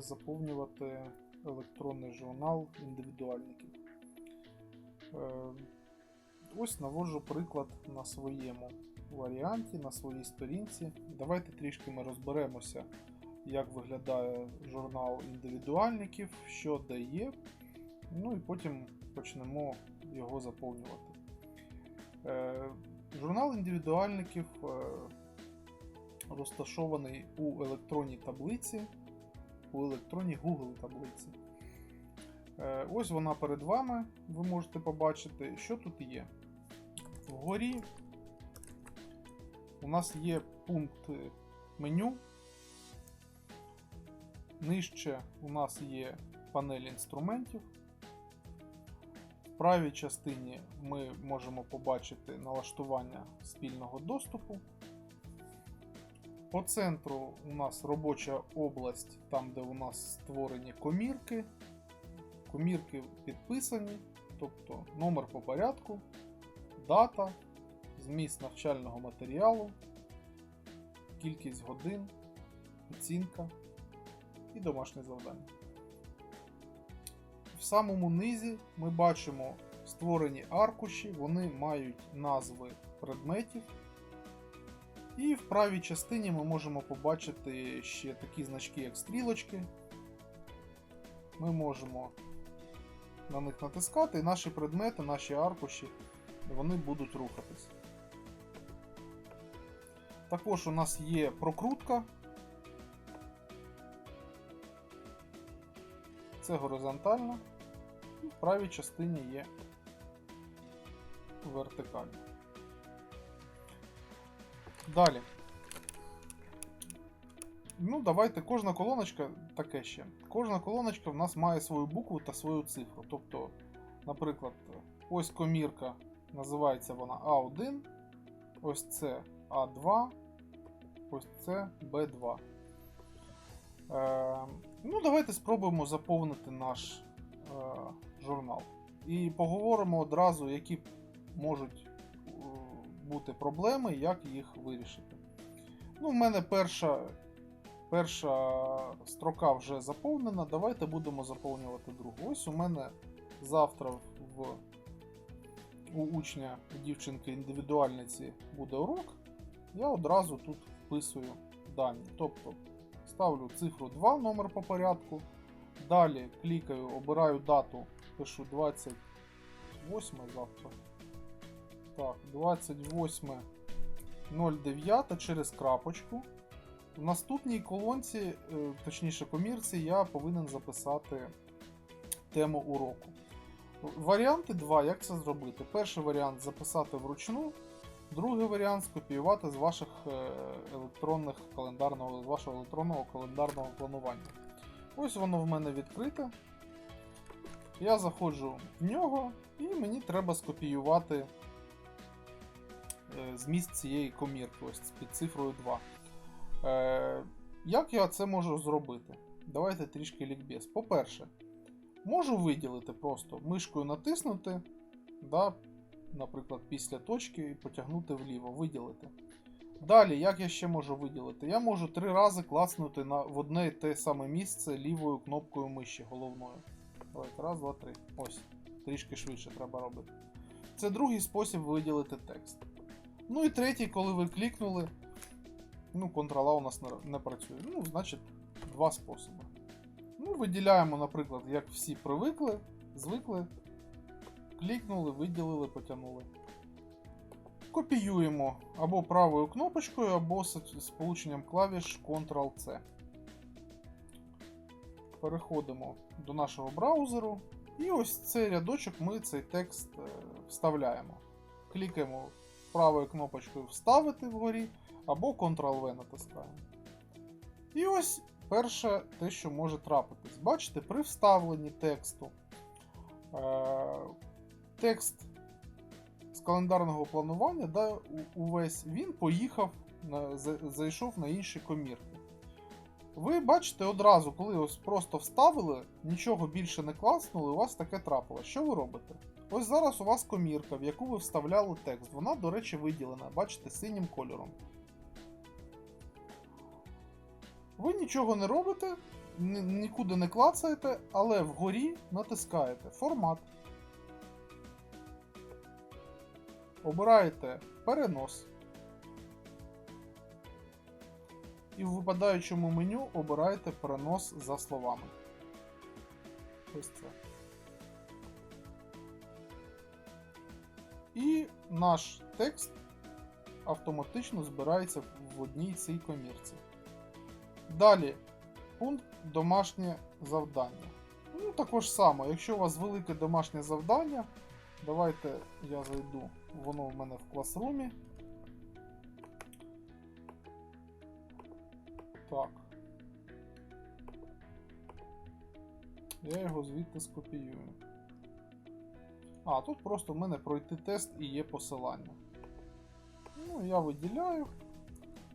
заповнювати електронний журнал індивідуальників. Е, Ось наводжу приклад на своєму варіанті, на своїй сторінці. Давайте трішки ми розберемося, як виглядає журнал індивідуальників, що де є. Ну і потім почнемо його заповнювати. Е, Журнал індивідуальників е, розташований у електронній таблиці, у електронній Google таблиці. Е, Ось вона перед вами. Ви можете побачити, що тут є. Вгорі у нас є пункт меню. Нижче у нас є панель інструментів. В правій частині ми можемо побачити налаштування спільного доступу. По центру у нас робоча область, там де у нас створені комірки. Комірки підписані, тобто номер по порядку, дата, зміст навчального матеріалу, кількість годин, оцінка і домашнє завдання. В самому низі ми бачимо створені аркуші, вони мають назви предметів. І в правій частині ми можемо побачити ще такі значки, як стрілочки. Ми можемо на них натискати, і наші предмети, наші аркуші, вони будуть рухатись. Також у нас є прокрутка. Це горизонтально. І в правій частині є вертикально. Далі. Ну, давайте кожна колоночка таке ще. Кожна колоночка в нас має свою букву та свою цифру. Тобто, наприклад, ось комірка, називається вона А1, ось це А2, ось це Б2. Е, ну, давайте спробуємо заповнити наш е, журнал. І поговоримо одразу, які можуть бути проблеми, як їх вирішити. Ну, в мене перша, перша строка вже заповнена. Давайте будемо заповнювати другу. Ось у мене завтра в, у учня дівчинки індивідуальниці буде урок. Я одразу тут вписую дані. Тобто ставлю цифру 2, номер по порядку. Далі клікаю, обираю дату, пишу 28 завтра. Так, 28.09 через крапочку. В наступній колонці, е, точніше комірці, я повинен записати тему уроку. Варіанти два, як це зробити. Перший варіант записати вручну, другий варіант скопіювати з ваших е, електронних календарного, з вашого електронного календарного планування. Ось воно в мене відкрите. Я заходжу в нього, і мені треба скопіювати зміст цієї комірки, ось під цифрою 2. Е, Як я це можу зробити? Давайте трішки лікбез. По-перше, можу виділити просто мишкою натиснути, да, наприклад, після точки і потягнути вліво, виділити. Далі, як я ще можу виділити? Я можу три рази класнути на, в одне і те саме місце лівою кнопкою миші головною. Давайте, раз, два, три. Ось. Трішки швидше треба робити. Це другий спосіб виділити текст. Ну і третій, коли ви клікнули. Ну, Ctrl-A у нас не, не працює. Ну, значить, два способи. Ну, виділяємо, наприклад, як всі привикли, звикли. Клікнули, виділили, потягнули. Копіюємо або правою кнопочкою, або сполученням клавіш Ctrl-C. Переходимо до нашого браузеру. І ось цей рядочок ми цей текст е, вставляємо. Клікаємо правою кнопочкою Вставити вгорі, або Ctrl-V натискаємо. І ось перше те, що може трапитись. Бачите, при вставленні тексту е, текст з календарного планування, да, увесь він поїхав, на, зайшов на інші комірки. Ви бачите одразу, коли ось просто вставили, нічого більше не класнули, у вас таке трапило. Що ви робите? Ось зараз у вас комірка, в яку ви вставляли текст. Вона, до речі, виділена, бачите, синім кольором. Ви нічого не робите, нікуди не клацаєте, але вгорі натискаєте формат. Обираєте перенос. І в випадаючому меню обираєте перенос за словами. Ось це. І наш текст автоматично збирається в одній цій комірці. Далі пункт домашнє завдання. Ну, також само, якщо у вас велике домашнє завдання, давайте я зайду, воно в мене в класрумі. Так. Я його звідти скопіюю. А, тут просто в мене пройти тест і є посилання. Ну, я виділяю,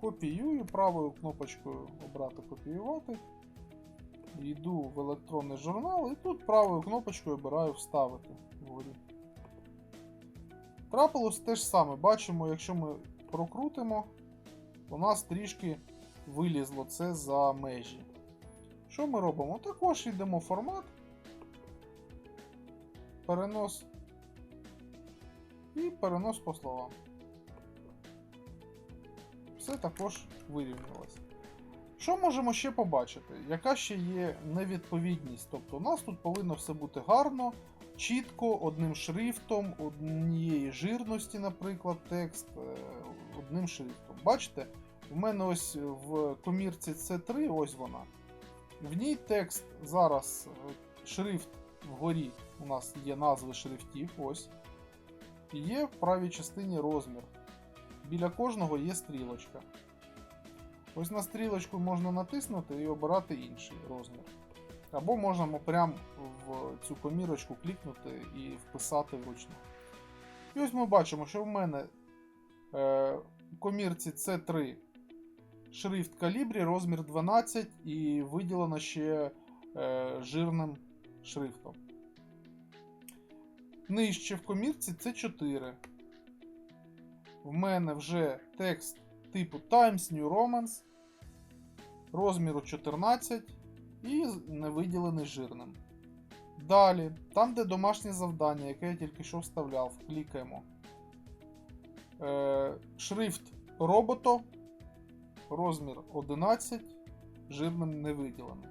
копіюю правою кнопочкою обрати копіювати. Йду в електронний журнал і тут правою кнопочкою обираю вставити вгорі. Трапилось те ж саме. Бачимо, якщо ми прокрутимо, у нас трішки вилізло це за межі. Що ми робимо? Також йдемо в формат, перенос і перенос по словам. Все також вирівнялося. Що можемо ще побачити? Яка ще є невідповідність? Тобто у нас тут повинно все бути гарно, чітко, одним шрифтом, однієї жирності, наприклад, текст, е, одним шрифтом. Бачите? В мене ось в комірці C3, ось вона. В ній текст зараз е, шрифт вгорі у нас є назви шрифтів, ось. І є в правій частині розмір. Біля кожного є стрілочка. Ось на стрілочку можна натиснути і обирати інший розмір. Або можна прямо в цю комірочку клікнути і вписати вручну. І ось ми бачимо, що в мене е, в комірці C3 шрифт калібрі, розмір 12 і виділено ще е, жирним шрифтом. Нижче в комірці C4. В мене вже текст типу Times New Romance розміру 14 і не виділений жирним. Далі, там, де домашнє завдання, яке я тільки що вставляв, клікаємо. Е, шрифт робото, розмір 11, жирним не виділений.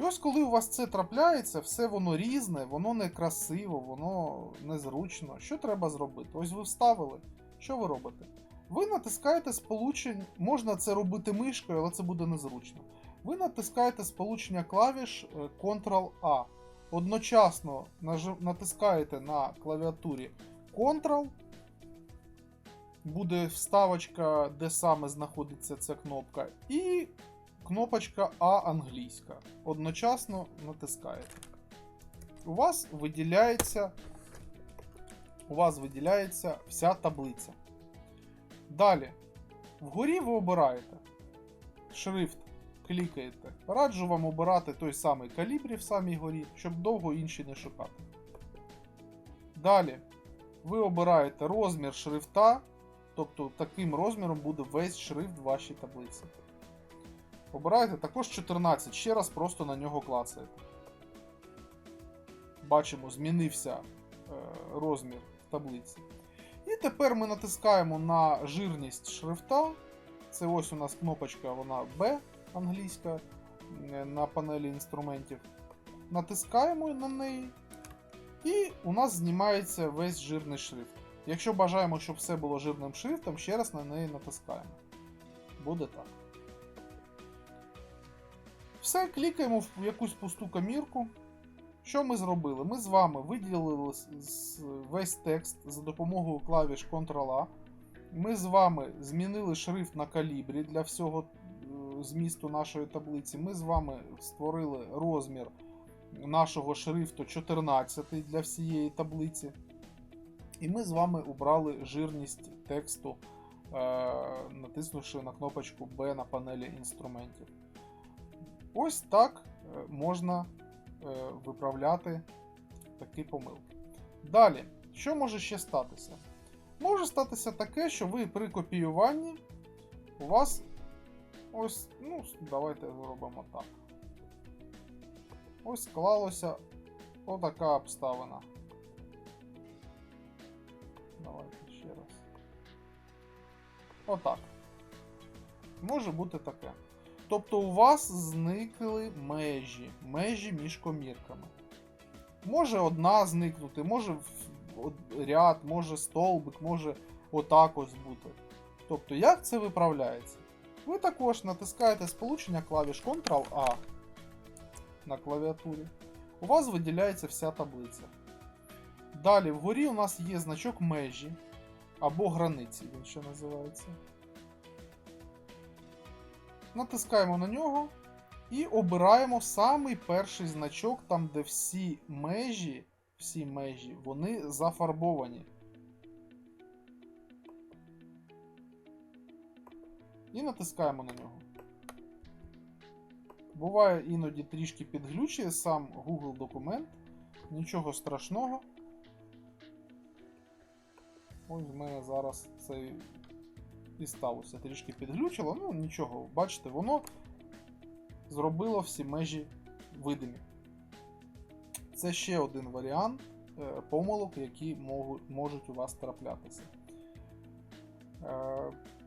І ось коли у вас це трапляється, все воно різне, воно некрасиво, воно незручно. Що треба зробити? Ось ви вставили. Що ви робите? Ви натискаєте сполучення, можна це робити мишкою, але це буде незручно. Ви натискаєте сполучення клавіш е, Ctrl-A. Одночасно натискаєте на клавіатурі Ctrl, буде вставочка, де саме знаходиться ця кнопка, і кнопочка А англійська. Одночасно натискаєте. У вас виділяється, у вас виділяється вся таблиця. Далі, вгорі ви обираєте шрифт, клікаєте. Раджу вам обирати той самий калібрі в самій горі, щоб довго інші не шукати. Далі, ви обираєте розмір шрифта, тобто таким розміром буде весь шрифт в вашій таблиці. Обираєте також 14, ще раз просто на нього клацаєте. Бачимо, змінився е, розмір таблиці. І тепер ми натискаємо на жирність шрифта. Це ось у нас кнопочка, вона B англійська е, на панелі інструментів. Натискаємо на неї. І у нас знімається весь жирний шрифт. Якщо бажаємо, щоб все було жирним шрифтом, ще раз на неї натискаємо. Буде так. Все, клікаємо в якусь пусту комірку. Що ми зробили? Ми з вами виділили весь текст за допомогою клавіш Ctrl-A. Ми з вами змінили шрифт на калібрі для всього е, змісту нашої таблиці. Ми з вами створили розмір нашого шрифту 14 для всієї таблиці. І ми з вами обрали жирність тексту, е, натиснувши на кнопочку B на панелі інструментів. Ось так е, можна е, виправляти такі помилки. Далі, що може ще статися? Може статися таке, що ви при копіюванні у вас ось, ну, давайте зробимо так. ось склалося отака обставина. Давайте ще раз. Отак. Може бути таке. Тобто у вас зникли межі, межі між комірками. Може одна зникнути, може ряд, може стовбик, може отак ось бути. Тобто, як це виправляється? Ви також натискаєте сполучення клавіш Ctrl-A на клавіатурі. У вас виділяється вся таблиця. Далі вгорі у нас є значок межі або границі, він ще називається. Натискаємо на нього і обираємо самий перший значок, там де всі межі, всі межі, вони зафарбовані. І натискаємо на нього. Буває іноді трішки підглючує сам Google документ. Нічого страшного. Ось в мене зараз це і сталося. Трішки підглючило, ну нічого, бачите, воно зробило всі межі видимі. Це ще один варіант е, помилок, які можуть у вас траплятися. Е,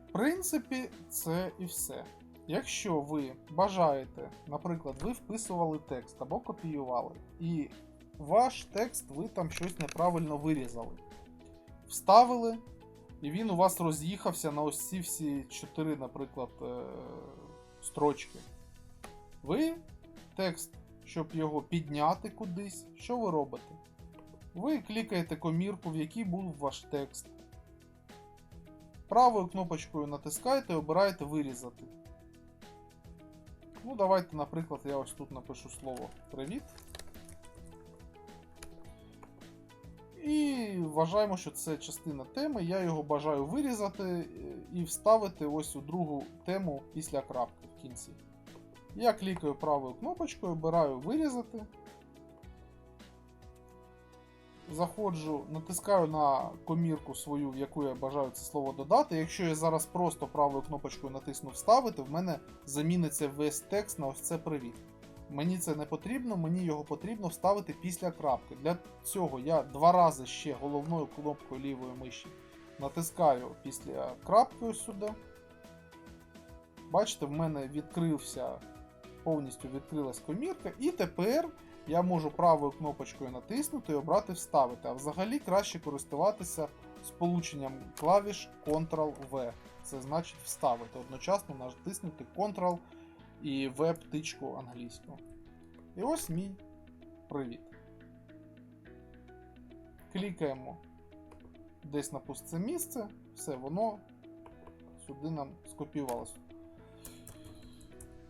в принципі, це і все. Якщо ви бажаєте, наприклад, ви вписували текст або копіювали, і ваш текст ви там щось неправильно вирізали, вставили, і він у вас роз'їхався на ось ці всі чотири, наприклад, е, строчки. Ви текст, щоб його підняти кудись, що ви робите? Ви клікаєте комірку, в якій був ваш текст. Правою кнопочкою натискаєте і обираєте вирізати. Ну, давайте, наприклад, я ось тут напишу слово Привіт. Вважаємо, що це частина теми. Я його бажаю вирізати е, і вставити ось у другу тему після крапки в кінці. Я клікаю правою кнопочкою, обираю вирізати. Заходжу, натискаю на комірку свою, в яку я бажаю це слово додати. Якщо я зараз просто правою кнопочкою натисну вставити, в мене заміниться весь текст на ось це привіт. Мені це не потрібно, мені його потрібно вставити після крапки. Для цього я два рази ще головною кнопкою лівої миші натискаю після крапки сюди. Бачите, в мене відкрився, повністю відкрилась комірка, і тепер я можу правою кнопочкою натиснути і обрати вставити. А взагалі краще користуватися сполученням клавіш Ctrl-V. Це значить вставити. Одночасно натиснути Ctrl і В птичку англійську. І ось мій привіт. Клікаємо десь на пусте місце, все, воно сюди нам скопіювалося.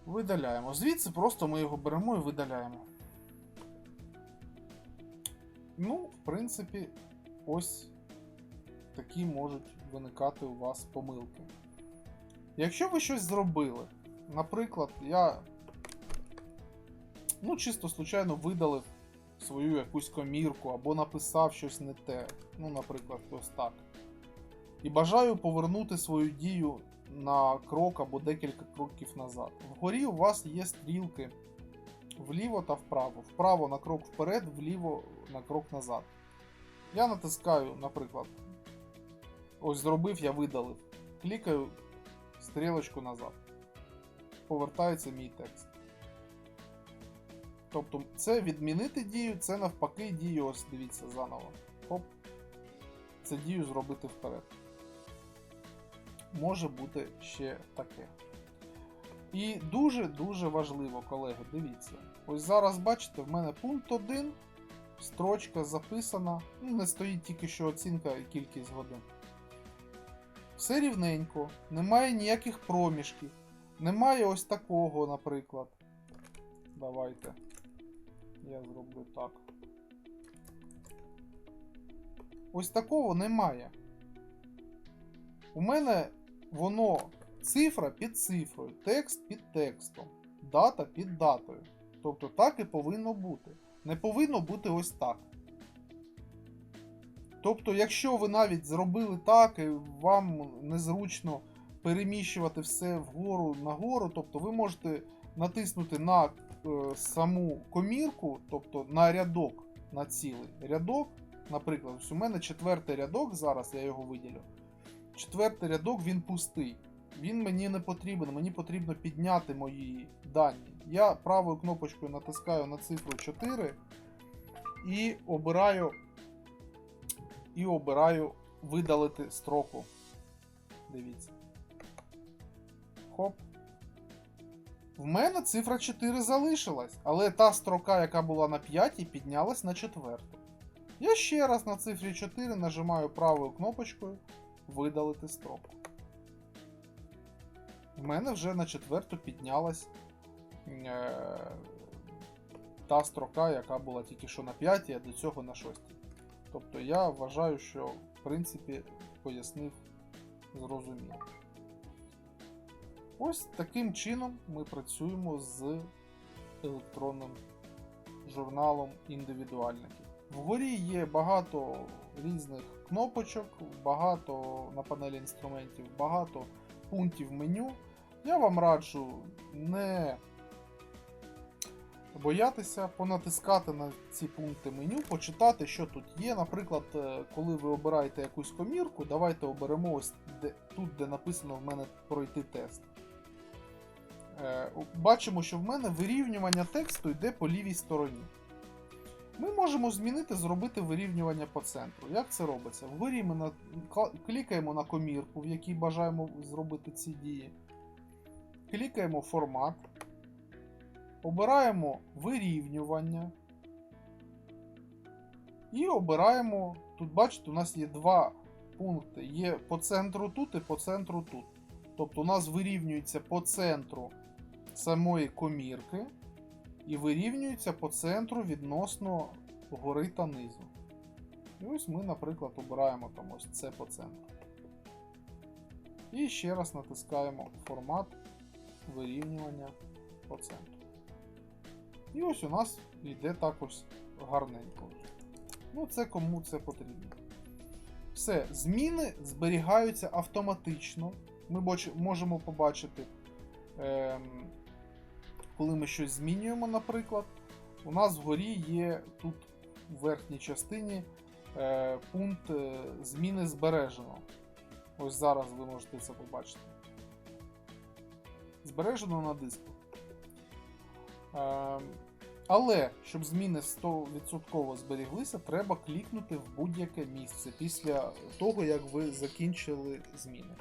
Видаляємо. Звідси просто ми його беремо і видаляємо. Ну, в принципі, ось такі можуть виникати у вас помилки. Якщо ви щось зробили, наприклад, я ну, чисто случайно видалив свою якусь комірку або написав щось не те, ну, наприклад, ось так. І бажаю повернути свою дію на крок або декілька кроків назад. Вгорі у вас є стрілки вліво та вправо. Вправо на крок вперед, вліво на крок назад. Я натискаю, наприклад, ось зробив, я видалив. Клікаю стрілочку назад. Повертається мій текст. Тобто, це відмінити дію, це навпаки дію, ось дивіться заново. Оп. Це дію зробити вперед. Може бути ще таке. І дуже-дуже важливо, колеги, дивіться. Ось зараз бачите, в мене пункт 1, строчка записана. Ну, не стоїть тільки що оцінка і кількість годин. Все рівненько, немає ніяких проміжків. Немає ось такого, наприклад. Давайте. Я зроблю так. Ось такого немає. У мене воно цифра під цифрою, текст під текстом, дата під датою. Тобто так і повинно бути. Не повинно бути ось так. Тобто, якщо ви навіть зробили так, і вам незручно переміщувати все вгору нагору, тобто ви можете натиснути на е, саму комірку, тобто на рядок, на цілий рядок, наприклад, ось у мене четвертий рядок, зараз я його виділю. Четвертий рядок він пустий. Він мені не потрібен, мені потрібно підняти мої дані. Я правою кнопочкою натискаю на цифру 4 і обираю, і обираю видалити строку. Дивіться. Хоп. В мене цифра 4 залишилась, але та строка, яка була на 5, піднялась на 4. Я ще раз на цифрі 4 нажимаю правою кнопочкою видалити строку. В мене вже на четверту піднялась е, та строка, яка була тільки що на 5, а до цього на 6. Тобто я вважаю, що в принципі пояснив зрозуміло. Ось таким чином ми працюємо з електронним журналом індивідуальників. Вгорі є багато різних кнопочок, багато на панелі інструментів, багато пунктів меню. Я вам раджу не боятися понатискати на ці пункти меню, почитати, що тут є. Наприклад, е, коли ви обираєте якусь комірку, давайте оберемо ось де, тут, де написано в мене пройти тест. Е, Бачимо, що в мене вирівнювання тексту йде по лівій стороні. Ми можемо змінити, зробити вирівнювання по центру. Як це робиться? Вгорі ми на... клікаємо на комірку, в якій бажаємо зробити ці дії. Клікаємо формат. Обираємо вирівнювання. І обираємо. Тут, бачите, у нас є два пункти. Є по центру тут і по центру тут. Тобто у нас вирівнюється по центру самої комірки і вирівнюється по центру відносно гори та низу. І ось ми, наприклад, обираємо там ось це по центру. І ще раз натискаємо формат вирівнювання по центру. І ось у нас йде також гарненько. Ну, це кому це потрібно. Все, зміни зберігаються автоматично. Ми можемо побачити, ем, коли ми щось змінюємо, наприклад. У нас вгорі є тут в верхній частині е, пункт е, зміни збережено. Ось зараз ви можете це побачити. Збережено на диску. Ем, але, щоб зміни 100% зберіглися, треба клікнути в будь-яке місце після того, як ви закінчили зміни.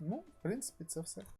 Ну, в принципі, це все.